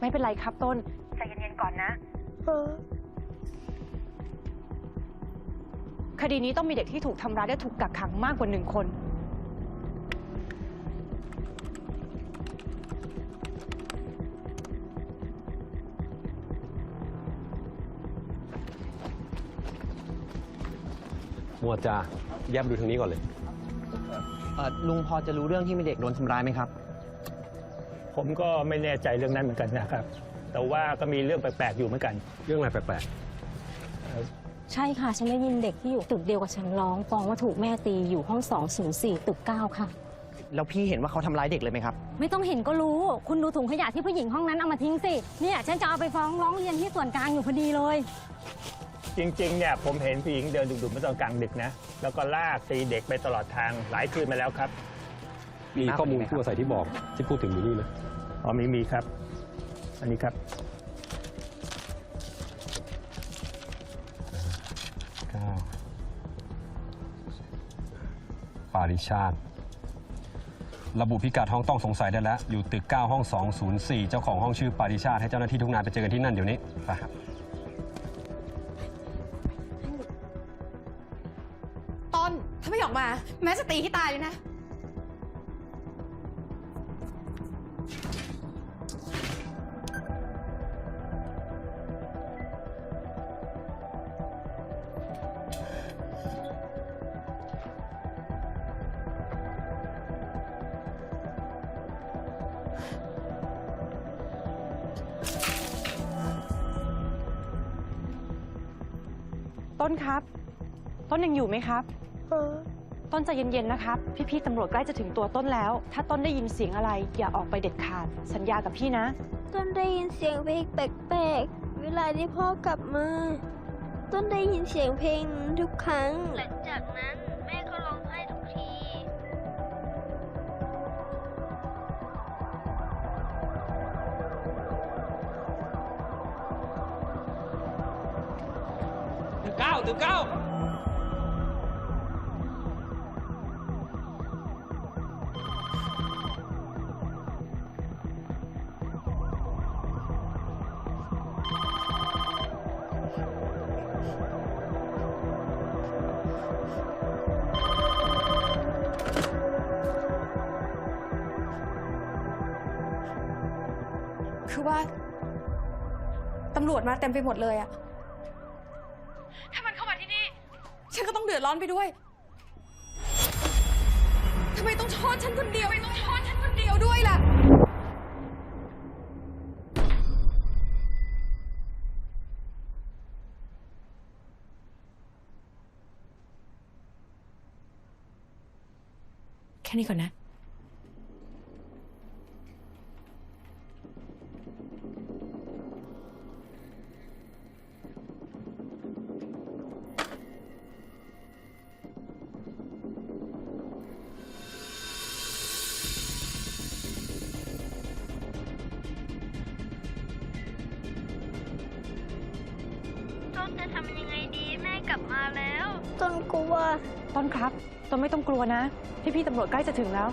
ไม่เป็นไรครับต้น ใจเย็นๆก่อนนะคดีนี้ต้องมีเด็กที่ถูกทำร้ายและถูกกักขังมากกว่าหนึ่งคน หมวดจ่าแยบดูทางนี้ก่อนเลย เอ่อลุงพอจะรู้เรื่องที่มีเด็กโดนทำร้ายไหมครับ ผมก็ไม่แน่ใจเรื่องนั้นเหมือนกันนะครับ แต่ว่าก็มีเรื่องแปลกๆอยู่เหมือนกัน เรื่องอะไรแปลกใช่ค่ะ ฉันได้ยินเด็กที่อยู่ตึกเดียวกับฉันร้องฟ้องว่าถูกแม่ตีอยู่ห้อง 204 ตึก 9 ค่ะ แล้วพี่เห็นว่าเขาทำร้ายเด็กเลยไหมครับ ไม่ต้องเห็นก็รู้ คุณดูถุงขยะที่ผู้หญิงห้องนั้นเอามาทิ้งสิ เนี่ยฉันจะเอาไปฟ้องร้องเรียนที่ส่วนกลางอยู่พอดีเลย จริงๆเนี่ยผมเห็นผู้หญิงเดินดุๆมาตอนกลางดึกนะ แล้วก็ลากตีเด็กไปตลอดทางหลายคืนมาแล้วครับๆ มีข้อมูลผู้อาศัยที่บอกที่พูดถึงอยู่นี่ไหมอ๋อมีมีครับ อันนี้ครับเก้าปาริชาติ ระบุพิกัดห้องต้องสงสัยได้แล้ว อยู่ตึก 9 ห้อง 204 เจ้าของห้องชื่อปาริชาติ ให้เจ้าหน้าที่ทุกนายไปเจอกันที่นั่นเดี๋ยวนี้ไปครับต้น ถ้าไม่ออกมา แม่จะตีให้ตายเลยนะ ต้นครับ ต้นยังอยู่ไหมครับต้นใจเย็นๆนะครับ พี่ๆตำรวจใกล้จะถึงตัวต้นแล้ว ถ้าต้นได้ยินเสียงอะไรอย่าออกไปเด็ดขาด สัญญากับพี่นะ ต้นได้ยินเสียงเพลงแปลกๆ เวลาที่พ่อกลับมา ต้นได้ยินเสียงเพลงทุกครั้ง หลังจากนั้น ตึกเก้าตึกเก้าคือว่าตำรวจมาเต็มไปหมดเลยอะ ฉันก็ต้องเดือดร้อนไปด้วยทำไมต้องโทษฉันคนเดียวทำไมต้องโทษฉันคนเดียวด้วยล่ะ แค่นี้ก่อนนะ ต้นจะทำยังไงดีแม่กลับมาแล้ว ต้นกลัว ต้นครับ ต้นไม่ต้องกลัวนะ พี่ๆตำรวจใกล้จะถึงแล้ว